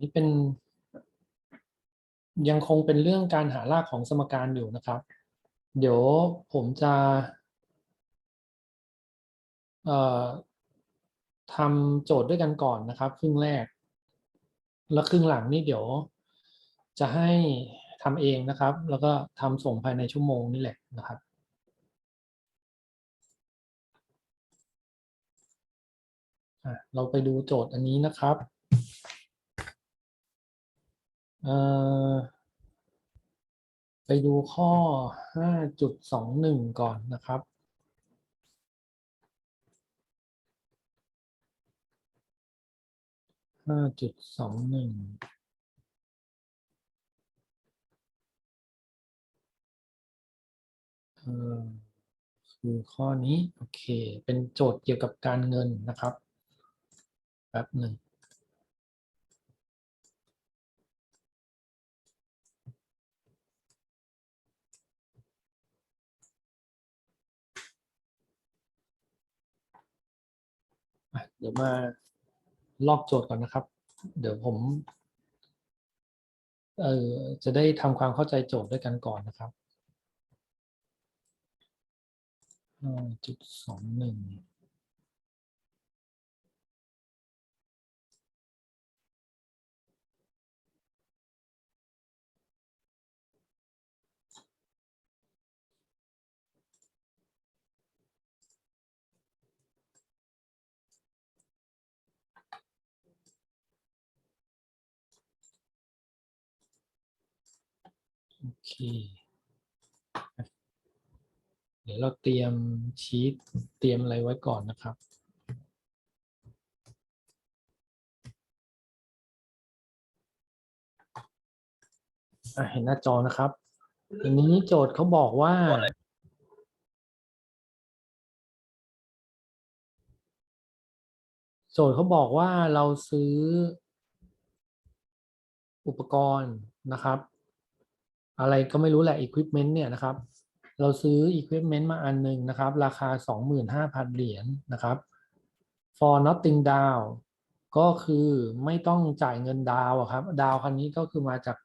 นี่เป็น ยังคงเป็นเรื่องการหารากของสมการอยู่นะครับ เดี๋ยวผมจะทำโจทย์ด้วยกันก่อนนะครับ ครึ่งแรก แล้วครึ่งหลังนี่เดี๋ยว จะให้ทำเองนะครับ แล้วก็ทำส่งภายในชั่วโมงนี่แหละนะครับเราไปดูโจทย์อันนี้นะครับ ไปดูข้อ 5.21 ก่อนนะครับ 5.21เอ่อคือข้อนี้ โอเค เป็นโจทย์เกี่ยวกับการเงินนะครับแป๊บหนึ่ง เดี๋ยวมาลอกโจทย์ก่อนนะครับ เดี๋ยวผมเอ่อจะได้ทำความเข้าใจโจทย์ด้วยกันก่อนนะครับจุดสองหนึ่ง เคเดี๋ยวเราเตรียมชีตเตรียมอะไรไว้ก่อนนะครับเห็นหน้าจอนะครับอันนี้โจทย์เขาบอกว่า โจทย์เขาบอกว่าเราซื้ออุปกรณ์นะครับ อะไรก็ไม่รู้แหละ equipment เนี่ยนะครับ เราซื้อ equipment มาอันหนึ่งนะครับ ราคา 25,000 เหรียญนะครับ for nothing down ก็คือไม่ต้องจ่ายเงินดาวนะครับ ดาวคันนี้ก็คือมาจาก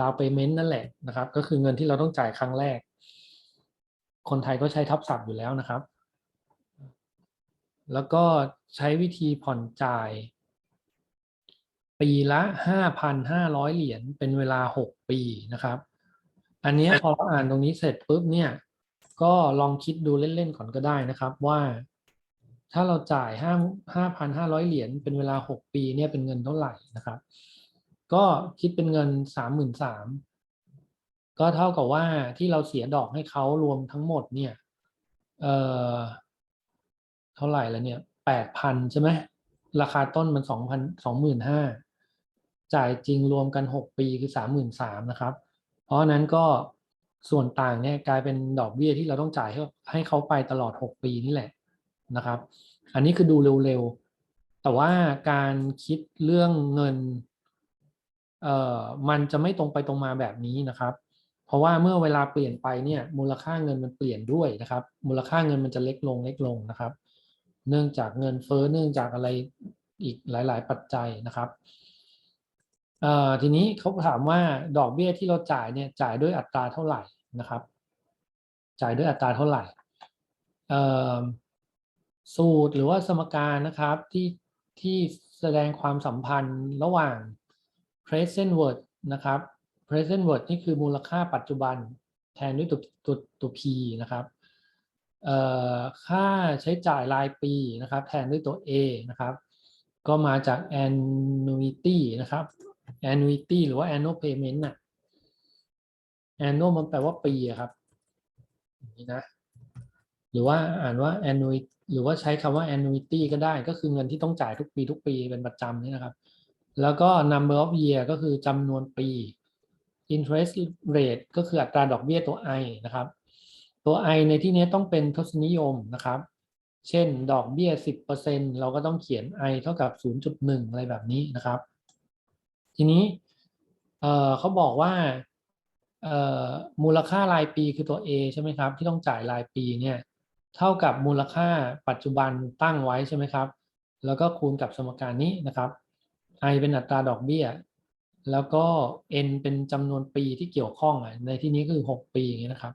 ดาว payment นั่นแหละนะครับ ก็คือเงินที่เราต้องจ่ายครั้งแรก คนไทยก็ใช้ทับศัพท์อยู่แล้วนะครับ แล้วก็ใช้วิธีผ่อนจ่าย ปีละห้าพันห้าร้อยเหรียญเป็นเวลาหกปีนะครับ อันเนี้ยพอเราอ่านตรงนี้เสร็จปุ๊บเนี่ย ก็ลองคิดดูเล่นๆก่อนก็ได้นะครับว่า ถ้าเราจ่ายห้าห้าพันห้าร้อยเหรียญเป็นเวลาหกปีเนี่ยเป็นเงินเท่าไหร่นะครับ ก็คิดเป็นเงินสามหมื่นสามก็เท่ากับว่าที่เราเสียดอกให้เขารวมทั้งหมดเนี่ย เอ่อ เท่าไหร่แล้วเนี่ยแปดพันใช่ไหมราคาต้นมันสองพันสองหมื่นห้า จ่ายจริงรวมกันหกปีคือสามหมื่นสามนะครับ เพราะนั้นก็ส่วนต่างเนี่ยกลายเป็นดอกเบี้ยที่เราต้องจ่ายให้ให้เขาไปตลอดหกปีนี่แหละนะครับ อันนี้คือดูเร็วๆ แต่ว่าการคิดเรื่องเงินเอ่อมันจะไม่ตรงไปตรงมาแบบนี้นะครับ เพราะว่าเมื่อเวลาเปลี่ยนไปเนี่ยมูลค่าเงินมันเปลี่ยนด้วยนะครับ มูลค่าเงินมันจะเล็กลงเล็กลงนะครับ เนื่องจากเงินเฟ้อเนื่องจากอะไรอีกหลาย ๆ ปัจจัยนะครับเทีนี้เขาถามว่าดอกเบี้ยที่เราจ่ายเนี่ยจ่ายด้วยอัตราเท่าไหร่นะครับ จ่ายด้วยอัตราเท่าไหร่สูตรหรือว่าสมการนะครับที่ที่แสดงความสัมพันธ์ระหว่าง present word นะครับ present word นี่คือมูลค่าปัจจุบันแทนด้วยตัวตัวตัว p นะครับค่าใช้จ่ายรายปีนะครับ แทนด้วยตัว a นะครับ ก็มาจาก annuity นะครับ annuity หรือว่า annual payment น่ะ annual มันแปลว่าปีครับนี้นะหรือว่าอ่านว่า annuity หรือว่าใช้คำว่า annuity ก็ได้ก็คือเงินที่ต้องจ่ายทุกปีทุกปีเป็นประจำนี่นะครับ แล้วก็ number of year ก็คือจำนวนปี interest rate ก็คืออัตราดอกเบี้ยตัว i นะครับ ตัว i ในที่นี้ต้องเป็นทศนิยมนะครับ เช่นดอกเบี้ย 10%เราก็ต้องเขียน i เท่ากับ 0.1 อะไรแบบนี้นะครับ ทีนี้เเขาบอกว่าเมูลค่ารายปีคือตัว a ใช่ไหมครับ ที่ต้องจ่ายรายปีเนี่ยเท่ากับมูลค่าปัจจุบันตั้งไว้ใช่ไหมครับ แล้วก็คูณกับสมการนี้นะครับ i เป็นอัตราดอกเบี้ย แล้วก็ n เป็นจำนวนปีที่เกี่ยวข้องในที่นี้คือหกปีอย่างนี้นะครับ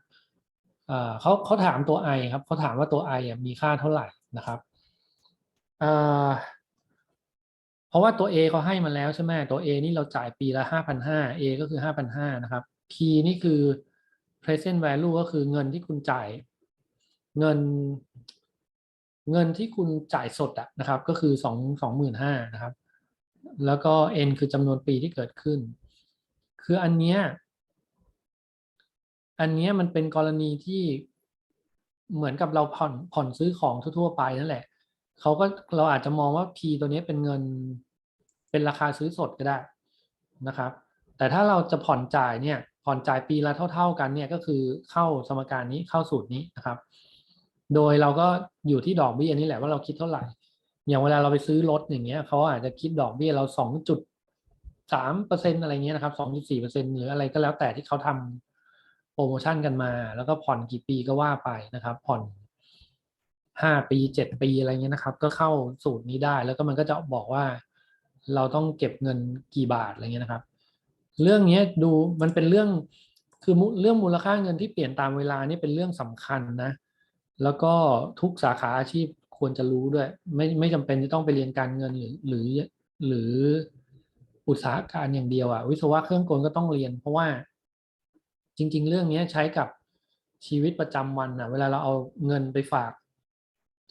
เขาเขาถามตัว i ครับเขาถามว่าตัว i อะมีค่าเท่าไหร่นะครับ เพราะว่าตัว a เขาให้มาแล้วใช่ไหมตัว a นี่เราจ่ายปีละห้าพันห้า a ก็คือห้าพันห้านะครับ p นี่คือ present value ก็คือเงินที่คุณจ่ายเงิน เงินที่คุณจ่ายสดอะนะครับ ก็คือสองสองหมื่นห้านะครับ แล้วก็ n คือจำนวนปีที่เกิดขึ้น คืออันเนี้ยอันเนี้ยมันเป็นกรณีที่เหมือนกับเราผ่อนผ่อนซื้อของทั่ว ๆ ไปนั่นแหละ เขาก็เราอาจจะมองว่า P ตัวนี้เป็นเงินเป็นราคาซื้อสดก็ได้นะครับ แต่ถ้าเราจะผ่อนจ่ายเนี่ยผ่อนจ่ายปีละเท่า ๆ กันเนี่ยก็คือเข้าสมการนี้เข้าสูตรนี้นะครับ โดยเราก็อยู่ที่ดอกเบี้ยนี่แหละว่าเราคิดเท่าไหร่ อย่างเวลาเราไปซื้อรถอย่างเงี้ยเขาอาจจะคิดดอกเบี้ยเราสองจุดสามเปอร์เซ็นอะไรเงี้ยนะครับสองจุดสี่เปอร์เซ็นหรืออะไรก็แล้วแต่ที่เขาทำโปรโมชั่นกันมา แล้วก็ผ่อนกี่ปีก็ว่าไปนะครับ ผ่อน ห้าปีเจ็ดปีอะไรเงี้ยนะครับ ก็เข้าสูตรนี้ได้ แล้วก็มันก็จะบอกว่า เราต้องเก็บเงินกี่บาทอะไรเงี้ยนะครับ เรื่องนี้ดูมันเป็นเรื่องคือมุเรื่องมูลค่าเงินที่เปลี่ยนตามเวลานี่เป็นเรื่องสำคัญนะ แล้วก็ทุกสาขาอาชีพควรจะรู้ด้วย ไม่ไม่จำเป็นจะต้องไปเรียนการเงินหรือหรือหรืออุตสาหการอย่างเดียวอะวิศวะเครื่องกลก็ต้องเรียน เพราะว่า จริง ๆ เรื่องนี้ใช้กับชีวิตประจำวันอะเวลาเราเอาเงินไปฝาก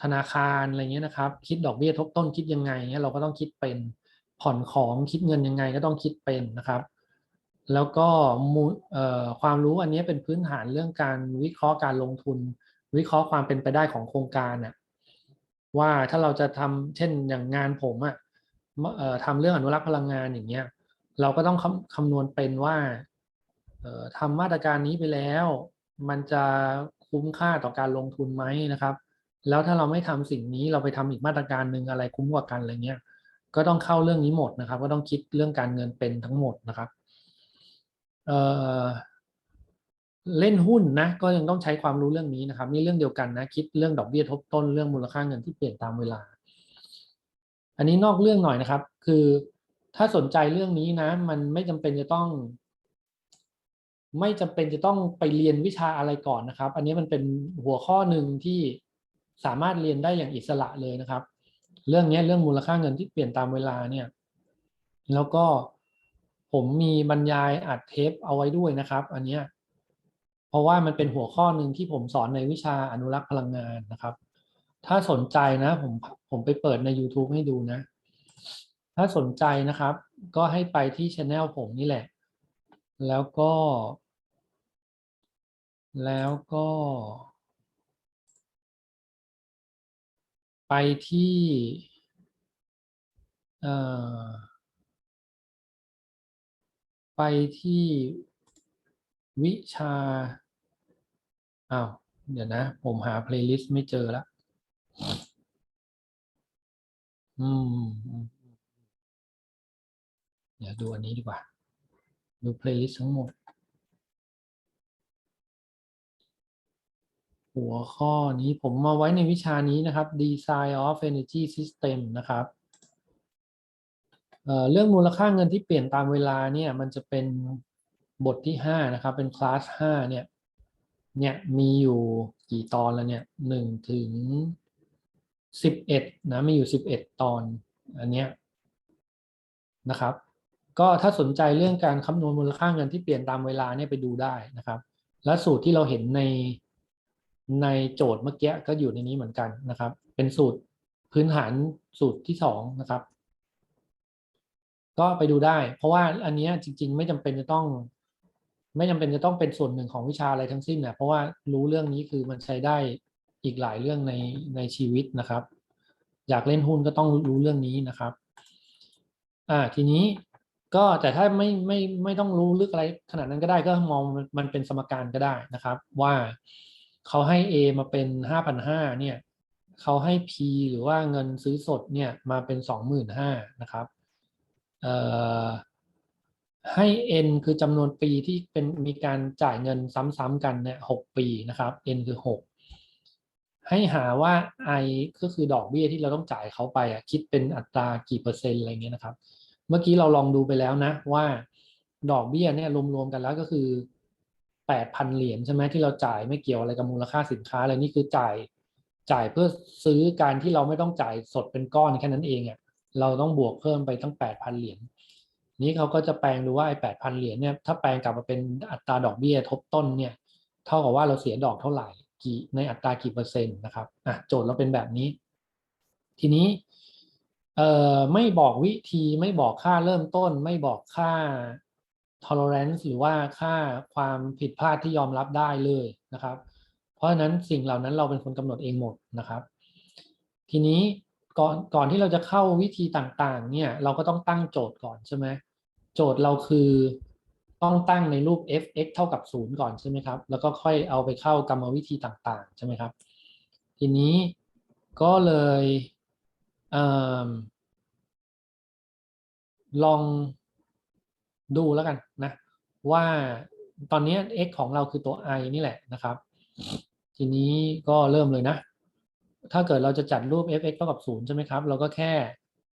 ธนาคารอะไรเงี้ยนะครับ คิดดอกเบี้ยทบต้นคิดยังไงเงี้ยเราก็ต้องคิดเป็นผ่อนของคิดเงินยังไงก็ต้องคิดเป็นนะครับ แล้วก็มูความรู้อันนี้เป็นพื้นฐานเรื่องการวิเคราะห์การลงทุน วิเคราะห์ความเป็นไปได้ของโครงการน่ะว่าถ้าเราจะทำเช่นอย่างงานผมอะ่ะทำเรื่องอนุรักษ์พลังงานอย่างเงี้ยเราก็ต้องคำคำนวณเป็นว่าทำมาตรการนี้ไปแล้ว มันจะคุ้มค่าต่อการลงทุนไหมนะครับ แล้วถ้าเราไม่ทำสิ่งนี้เราไปทำอีกมาตรการหนึ่งอะไรคุ้มกว่ากันอะไรเงี้ยก็ต้องเข้าเรื่องนี้หมดนะครับ ก็ต้องคิดเรื่องการเงินเป็นทั้งหมดนะครับเเล่นหุ้นนะก็ยังต้องใช้ความรู้เรื่องนี้นะครับนี่เรื่องเดียวกันนะคิดเรื่องดอกเบี้ยทบต้นเรื่องมูลค่าเงินที่เปลี่ยนตามเวลา อันนี้นอกเรื่องหน่อยนะครับ คือถ้าสนใจเรื่องนี้นะ มันไม่จำเป็นจะต้อง ไม่จำเป็นจะต้องไปเรียนวิชาอะไรก่อนนะครับ อันนี้มันเป็นหัวข้อหนึ่งที่ สามารถเรียนได้อย่างอิสระเลยนะครับ เรื่องนี้เรื่องมูลค่าเงินที่เปลี่ยนตามเวลาเนี่ย แล้วก็ผมมีบรรยายอัดเทปเอาไว้ด้วยนะครับ อันนี้เพราะว่ามันเป็นหัวข้อหนึ่งที่ผมสอนในวิชาอนุรักษ์พลังงานนะครับ ถ้าสนใจนะ ผมผมไปเปิดใน YouTube ให้ดูนะ ถ้าสนใจนะครับ ก็ให้ไปที่ช anel ผมนี่แหละ แล้วก็ แล้วก็ ไปที่เอ่อไปที่วิชา อ้าว เดี๋ยวนะ ผมหาเพลย์ลิสต์ไม่เจอล้วอืม เดี๋ยวดูอันนี้ดีกว่า ดูเพลย์ลิสต์ทั้งหมด หัวข้อนี้ผมมาไว้ในวิชานี้นะครับ Design of Energy System นะครับเรื่องมูลค่าเงินที่เปลี่ยนตามเวลาเนี่ยมันจะเป็นบทที่ห้านะครับ เป็นคลาสห้าเนี่ย เนี่ยมีอยู่กี่ตอนแล้วเนี่ยหนึ่งถึงสิบเอ็ดนะ มีอยู่สิบเอ็ดตอน อันเนี้ยนะครับ ก็ถ้าสนใจเรื่องการคำนวณมูลค่าเงินที่เปลี่ยนตามเวลาเนี่ยไปดูได้นะครับ และสูตรที่เราเห็นใน ในโจทย์เมื่อกี้ก็อยู่ในนี้เหมือนกันนะครับ เป็นสูตรพื้นฐานสูตรที่สองนะครับ ก็ไปดูได้ เพราะว่าอันนี้จริง ๆ ไม่จำเป็นจะต้อง ไม่จำเป็นจะต้องเป็นส่วนหนึ่งของวิชาอะไรทั้งสิ้นนะเพราะว่ารู้เรื่องนี้คือมันใช้ได้อีกหลายเรื่องในในชีวิตนะครับ อยากเล่นหุ้นก็ต้องรู้เรื่องนี้นะครับ อ่าทีนี้ก็แต่ถ้าไม่ไม่ไม่ต้องรู้ลึกอะไรขนาดนั้นก็ได้ก็มองมันเป็นสมการก็ได้นะครับ ว่า เขาให้ A มาเป็นห้าพันห้าเนี่ยเขาให้ P หรือว่าเงินซื้อสดเนี่ยมาเป็นสองหมื่นห้านะครับให้ n คือจำนวนปีที่เป็นมีการจ่ายเงินซ้ำๆกันเนี่ยหกปีนะครับ n คือหกให้หาว่า i ก็คือดอกเบี้ยที่เราต้องจ่ายเขาไปอะคิดเป็นอัตรากี่เปอร์เซ็นต์อะไรเงี้ยนะครับ เมื่อกี้เราลองดูไปแล้วนะว่า ดอกเบี้ยเนี่ยรวมๆกันแล้วก็คือ แปดพันเหรียญใช่ไหมที่เราจ่ายไม่เกี่ยวอะไรกับมูลค่าสินค้าเลยนี่คือจ่ายจ่ายเพื่อซื้อการที่เราไม่ต้องจ่ายสดเป็นก้อนแค่นั้นเองอะเราต้องบวกเพิ่มไปตั้งแปดพันเหรียญนี้เขาก็จะแปลงดูว่าไอ้แปดพันเหรียญเนี่ยถ้าแปลงกลับมาเป็นอัตราดอกเบี้ยทบต้นเนี่ยเท่ากับว่าเราเสียดอกเท่าไหร่กี่ในอัตรากี่เปอร์เซ็นต์นะครับอะโจทย์เราเป็นแบบนี้ ทีนี้เอ่อไม่บอกวิธีไม่บอกค่าเริ่มต้น ไม่บอกค่า tolerance หรือว่าค่าความผิดพลาดที่ยอมรับได้เลยนะครับ เพราะฉะนั้นสิ่งเหล่านั้นเราเป็นคนกำหนดเองหมดนะครับ ทีนี้ก่อนก่อนที่เราจะเข้าวิธีต่างๆ เนี่ยเราก็ต้องตั้งโจทย์ก่อนใช่ไหมโจทย์เราคือต้องตั้งในรูป f(x) เท่ากับ 0 ก่อนใช่ไหมครับ แล้วก็ค่อยเอาไปเข้ากรรมวิธีต่างๆ ใช่ไหมครับ ทีนี้ก็เลยเออลอง ดูแล้วกันนะว่าตอนนี้ x ของเราคือตัว i นี่แหละนะครับ ทีนี้ก็เริ่มเลยนะ ถ้าเกิดเราจะจัดรูป f(x) เท่ากับ0ใช่ไหมครับ เราก็แค่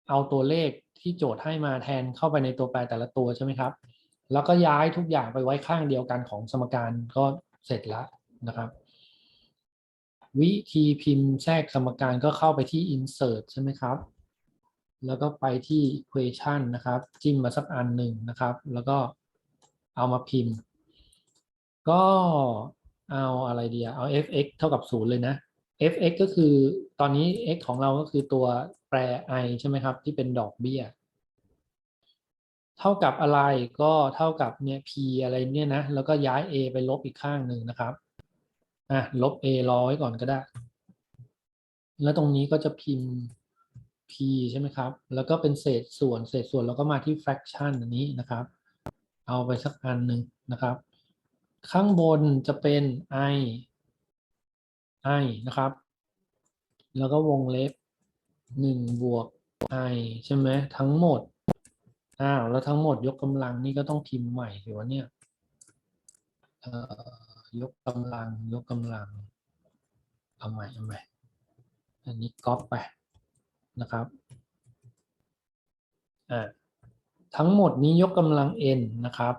เอาตัวเลขที่โจทย์ให้มาแทนเข้าไปในตัวแปรแต่ละตัวใช่ไหมครับ แล้วก็ย้ายทุกอย่างไปไว้ข้างเดียวกันของสมการก็เสร็จแล้วนะครับ วิธีพิมพ์แทรกสมการก็เข้าไปที่ insert ใช่ไหมครับ แล้วก็ไปที่ equation นะครับ จิ้มมาสักอันหนึ่งนะครับ แล้วก็เอามาพิมพ์ ก็เอาอะไรดีเอา f(x) เท่ากับ 0 เลยนะ f(x) ก็คือตอนนี้ x ของเราก็คือตัวแปร i ใช่ไหมครับ ที่เป็นดอกเบี้ย เท่ากับอะไรก็เท่ากับเนี่ย p อะไรเนี่ยนะ แล้วก็ย้าย a ไปลบอีกข้างหนึ่งนะครับอะลบ a รอไว้ก่อนก็ได้ แล้วตรงนี้ก็จะพิมพ์ p ใช่ไหมครับ แล้วก็เป็นเศษส่วน เศษส่วนเราก็มาที่ fraction อันนี้นะครับ เอาไปสักอันหนึ่งนะครับ ข้างบนจะเป็น i i นะครับ แล้วก็วงเล็บหนึ่งบวก i ใช่ไหมทั้งหมด อ้าว แล้วทั้งหมดยกกำลังนี่ก็ต้องพิมพ์ใหม่สิวะเนี่ยยกกำลังยกกำลัง เอาใหม่เอาใหม่ อันนี้ก๊อปไป นะครับทั้งหมดนี้ยกกำลัง n นะครับ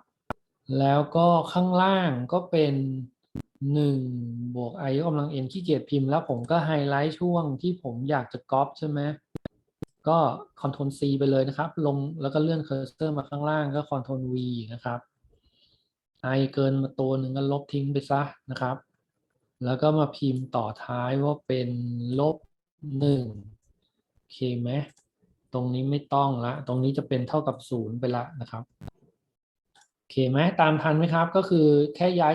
แล้วก็ข้างล่างก็เป็นหนึ่งบวก i ยกกำลัง n ขี้เกียจพิมพ์แล้วผมก็ไฮไลท์ช่วงที่ผมอยากจะก๊อปใช่ไหมก็ Ctrl C ไปเลยนะครับ ลงแล้วก็เลื่อนเคอร์เซอร์มาข้างล่างก็ Ctrl V นะครับ i เกินมาตัวหนึ่งก็ลบทิ้งไปซะนะครับ แล้วก็มาพิมพ์ต่อท้ายว่าเป็นลบหนึ่ง เคไหมตรงนี้ไม่ต้องละ ตรงนี้จะเป็นเท่ากับศูนย์ไปละนะครับโอเคไหมตามทันไหมครับ ก็คือแค่ย้าย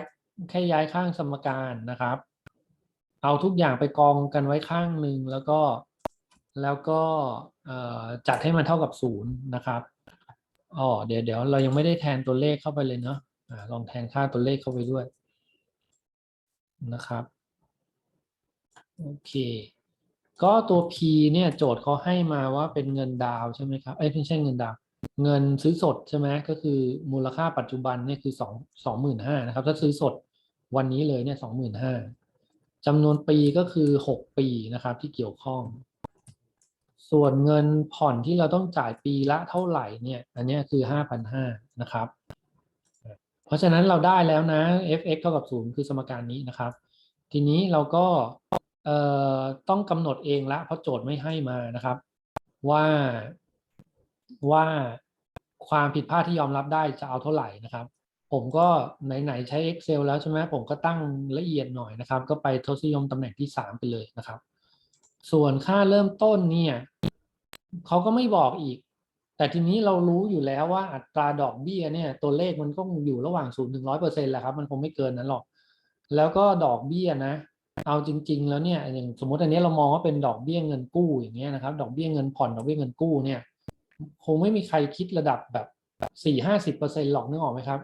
แค่ย้ายข้างสมการนะครับ เอาทุกอย่างไปกองกันไว้ข้างหนึ่งแล้วก็แล้วก็จัดให้มันเท่ากับศูนย์นะครับอ๋อเดี๋ยวเดี๋ยวเรายังไม่ได้แทนตัวเลขเข้าไปเลยเนาะอะลองแทนค่าตัวเลขเข้าไปด้วยนะครับ โอเค ก็ตัว P เนี่ยโจทย์เขาให้มาว่าเป็นเงินดาวใช่ไหมครับ เอ้ยไม่ใช่เงินดาว เงินซื้อสดใช่ไหมก็คือมูลค่าปัจจุบันเนี่ยคือสองสองหมื่นห้านะครับ ถ้าซื้อสดวันนี้เลยเนี่ยสองหมื่นห้าจำนวนปีก็คือหกปีนะครับที่เกี่ยวข้อง ส่วนเงินผ่อนที่เราต้องจ่ายปีละเท่าไหร่เนี่ย อันนี้คือห้าพันห้านะครับ เพราะฉะนั้นเราได้แล้วนะ f(x) เท่ากับศูนย์คือสมการนี้นะครับ ทีนี้เราก็ ต้องกำหนดเองละเพราะโจทย์ไม่ให้มานะครับ ว่าว่าความผิดพลาดที่ยอมรับได้จะเอาเท่าไหร่นะครับ ผมก็ไหนๆใช้ Excel แล้วใช่ไหมผมก็ตั้งละเอียดหน่อยนะครับ ก็ไปทศนิยมตำแหน่งที่ 3 ไปเลยนะครับ ส่วนค่าเริ่มต้นเนี่ยเขาก็ไม่บอกอีก แต่ทีนี้เรารู้อยู่แล้วว่าอัตราดอกเบี้ยเนี่ยตัวเลขมันก็อยู่ระหว่าง0ถึง100%แหละครับ มันคงไม่เกินนั้นหรอก แล้วก็ดอกเบี้ยนะ เอาจริง ๆ แล้วเนี่ยอย่างสมมติอันนี้เรามองว่าเป็นดอกเบี้ยเงินกู้อย่างเงี้ยนะครับ ดอกเบี้ยเงินผ่อนดอกเบี้ยเงินกู้เนี่ยคงไม่มีใครคิดระดับแบบสี่ห้าสิบเปอร์เซ็นหรอกนึกออกไหมครับ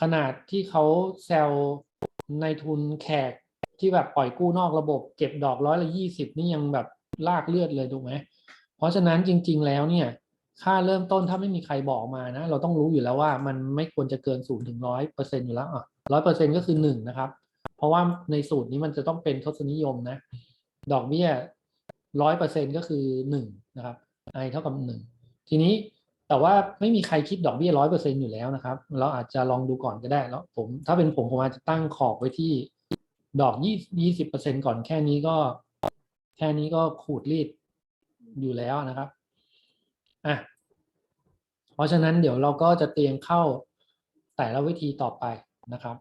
ขนาดที่เขาแซลในทุนแขกที่แบบปล่อยกู้นอกระบบเก็บดอกร้อยละยี่สิบนี่ยังแบบลากเลือดเลยถูกไหมเพราะฉะนั้นจริง ๆ แล้วเนี่ย ค่าเริ่มต้นถ้าไม่มีใครบอกมานะ เราต้องรู้อยู่แล้วว่ามันไม่ควรจะเกินศูนย์ถึงร้อยเปอร์เซ็นต์อยู่แล้วอะร้อยเปอร์เซ็นต์ก็คือหนึ่งนะครับ เพราะว่าในสูตรนี้มันจะต้องเป็นทศนิยมนะ ดอกเบี้ยร้อยเปอร์เซ็นก็คือหนึ่งนะครับ i เท่ากับหนึ่งทีนี้แต่ว่าไม่มีใครคิดดอกเบี้ยร้อยเปอร์เซ็นอยู่แล้วนะครับ เราอาจจะลองดูก่อนก็ได้แล้วผม ถ้าเป็นผมผมอาจจะตั้งขอบไว้ที่ดอกยี่ยี่สิบเปอร์เซ็นก่อนแค่นี้ก็ แค่นี้ก็ขูดรีดอยู่แล้วนะครับอะเพราะฉะนั้นเดี๋ยวเราก็จะเตรียมเข้าแต่ละวิธีต่อไปนะครับ